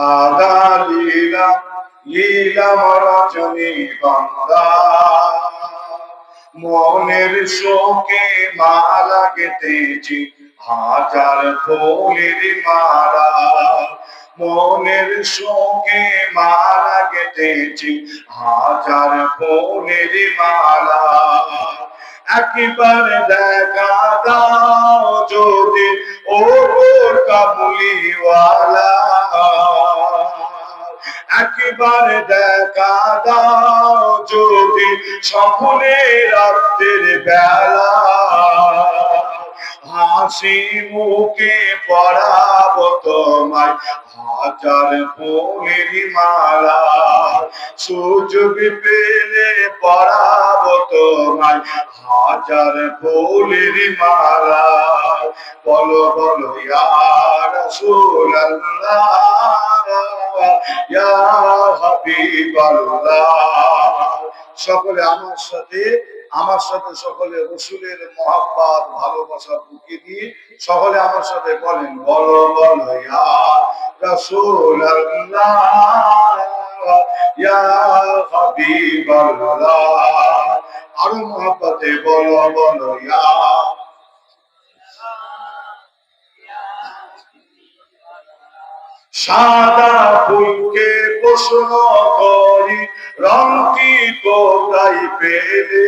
আদা লীলা লীলাম রজনী গঙ্গা। মনের শোকে মালা গেতেছি হাজার ফুলের মালা। মনের শোকে মালা গেতেছি হাজার ফুলের মালা। একবার দেখা দাও যদি ও কাবুলিওয়ালা। একবার দেখা দাও যদি সকলের রাত্রের বেলা। হাসি মুখে পড়াব তোমায় হাজার ফুলের মালা। সুযোগ পেলে পড়াব তোমায় হাজার ফুলের মালা। বলো বলো, ইয়ার সুরাল্লাহ। সকলে আমার সাথে আমার সাথে সকলে রসুলের মহাব্বাত, ভালোবাসা বুকে দিয়ে সকলে আমার সাথে বলেন, বলো বলো আরও মহাব্বতে বলো বলো সাদা ফুলকে প্রশ্ন করি রংটি কোথায় পেলে?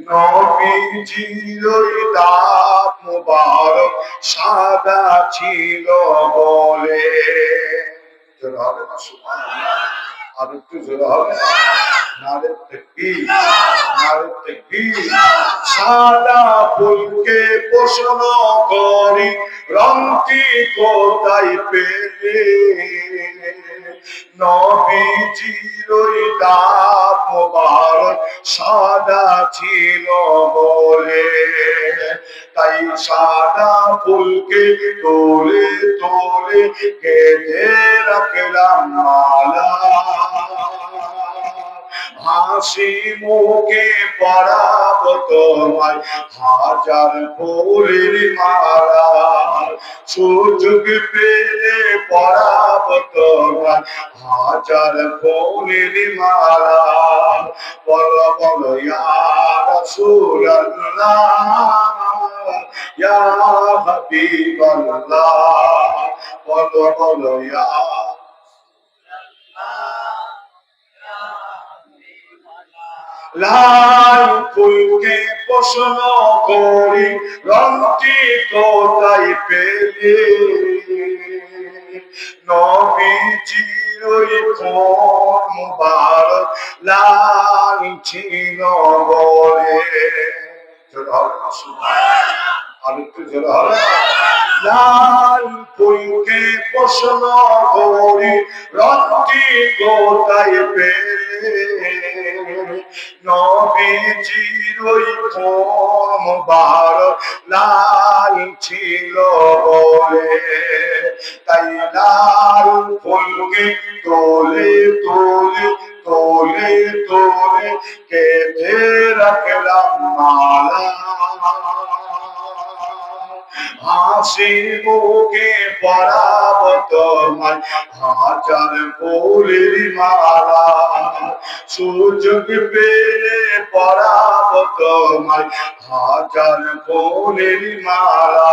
নবীজির দাঁত মুবারক সাদা ছিল বলে। জোরে হবে না, সুবহানাল্লাহ। আর একটু জোরে হবে তাকবীর সাদা ফুলকে প্রশ্ন করি, রংটি কোথায় পেলে? নবীজির মোবারক সাদা ছিল বলে। তাই সাদা ফুলকে তোলে তোলে কেটে রাখলাম মালা। হাসি মুখে পড়াব তোমায় হাজার ফুলের মালা, সুযোগ পেলে পড়াব তোমায় হাজার ফুলের মালা। বলো বলো ইয়ার সুরাল্লাহ ইয়া হাবিবাল্লাহ। বলো বলো, ইয়া লাল ফুলকে প্রশ্ন করি রংটি কোথায় পেলে। নবীজির ওই কোন মুবারক লাল ছিল বলে। জোরে হবে আর একটু জোরে হবে? লাল ফুলকে প্রশ্ন করি রংটি কোথায় পেলে? নবীজির ওই কোন মুবারক লাল ছিল বলে। তাই লাল ফুলকে তোলে তোলে তোলে তোলে কেটে রাখলাম মালা। হাসি মুখে পড়াব তোমার হাজার ফুলের মালা। সুযোগ পেলে পড়াব তোমার হাজার ফুলের মালা।